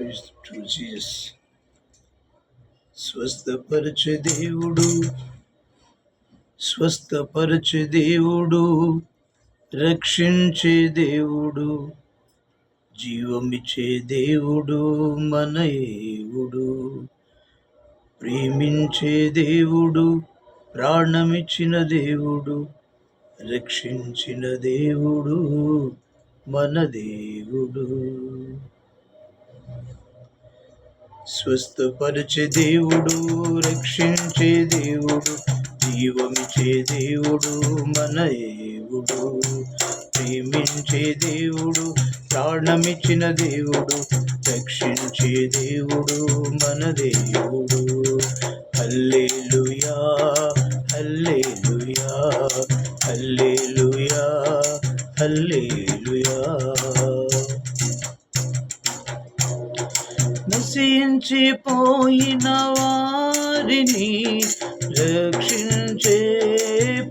To Jesus. స్వస్థపరచు దేవుడు స్వస్థపరచు దేవుడు రక్షించే దేవుడు జీవమిచ్చే దేవుడు మన దేవుడు ప్రేమించే దేవుడు ప్రాణమిచ్చిన దేవుడు రక్షించిన దేవుడు మన దేవుడు. స్వస్థపరిచే దేవుడు రక్షించే దేవుడు జీవమిచ్చే దేవుడు మన దేవుడు ప్రేమించే దేవుడు ప్రాణమిచ్చిన దేవుడు రక్షించే దేవుడు మన దేవుడు. హల్లేలుయా. నశించిపోయిన వారిని రక్షించే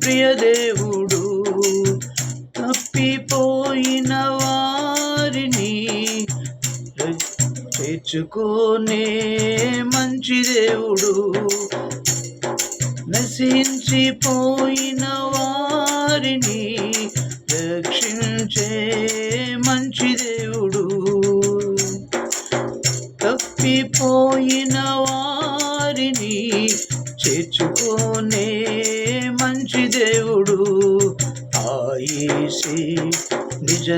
ప్రియ దేవుడు. తప్పిపోయిన వారిని తెచ్చుకోనే మంచి దేవుడు. నశించిపోయిన వారిని రక్షించే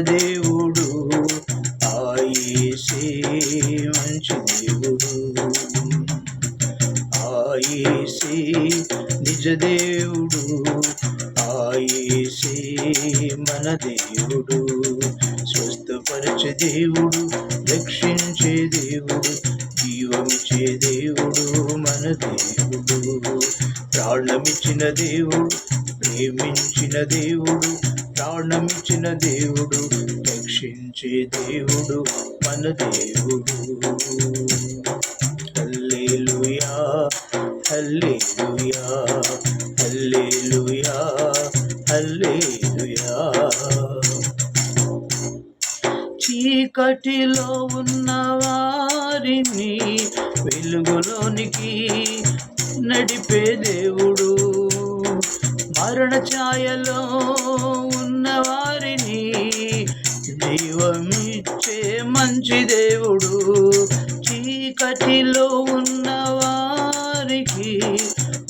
దేవుడు ఆయేసే మంచి దేవుడు. ఆయేసే నిజ దేవుడు ఆయేసే మన దేవుడు. స్వస్థపరచే దేవుడు రక్షించే దేవుడు జీవమిచ్చే దేవుడు మన దేవుడు. ప్రాణమిచ్చిన దేవుడు ప్రేమించిన దేవుడు ప్రాణమిచ్చిన దేవుడు రక్షించే దేవుడు మన దేవుడు. హల్లేలుయా హల్లేలుయా హల్లేలుయా హల్లేలుయా. చీకటిలో ఉన్న వారిని వెలుగులోనికి నడిపే దేవుడు. మరణ ఛాయలో వారిని జీవమిచ్చే మంచి దేవుడు. చీకటిలో ఉన్న వారికి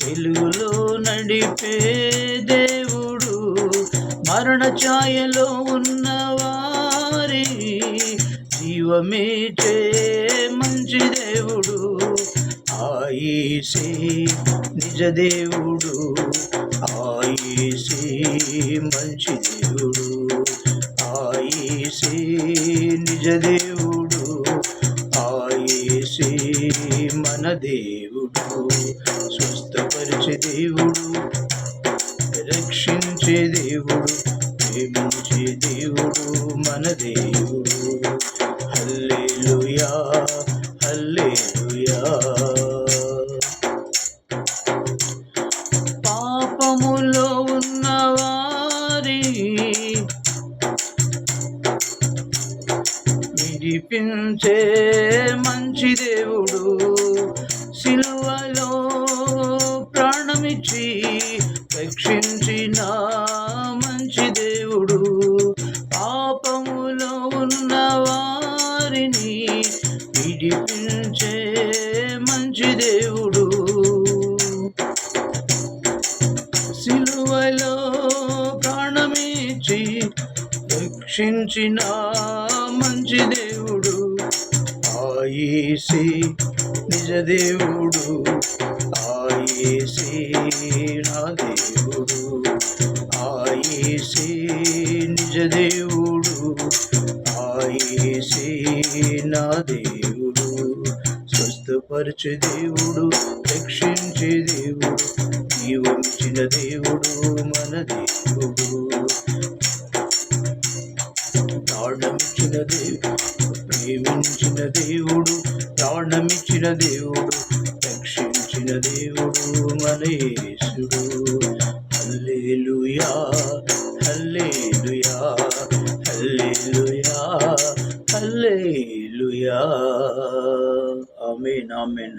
వెలుగులో నడిపే దేవుడు. మరణ ఛాయలో ఉన్న వారి జీవమిచ్చే మంచి దేవుడు. ఆయేసే నిజ దేవుడు. ఆయేసే మంచి దేవుడు. ఆయేసే నిజ దేవుడు. ఆయేసే మన దేవుడు. స్వస్థపరిచే దేవుడు. రక్షించే దేవుడు. ప్రేమించే దేవుడు మన దేవుడు. హల్లేలుయా హల్లేలుయా. పాపముల ప్రేమించే మంచి దేవుడు సిలువలో ప్రాణమిచ్చి రక్షించిన మంచి దేవుడు. పాపములో ఉన్న వారిని విడిపించే మంచి దేవుడు. సిలువలో ప్రాణమిచ్చి రక్షించిన మంచి దేవుడు ఆయేసి నిజ దేవుడు ఆయేసి నా దేవుడు ఆయేసి నిజ దేవుడు ఆయేసి నా దేవుడు. స్వస్థపరచే దేవుడు రక్షించే దేవుడు జీవించిన దేవుడు మన దేవుడు. ప్రాణమిచ్చిన దేవుడు జీవించిన దేవుడు ప్రాణమిచ్చిన దేవుడు రక్షించిన దేవుడు మనేశుడు hallelujah hallelujah hallelujah hallelujah. Amen amen.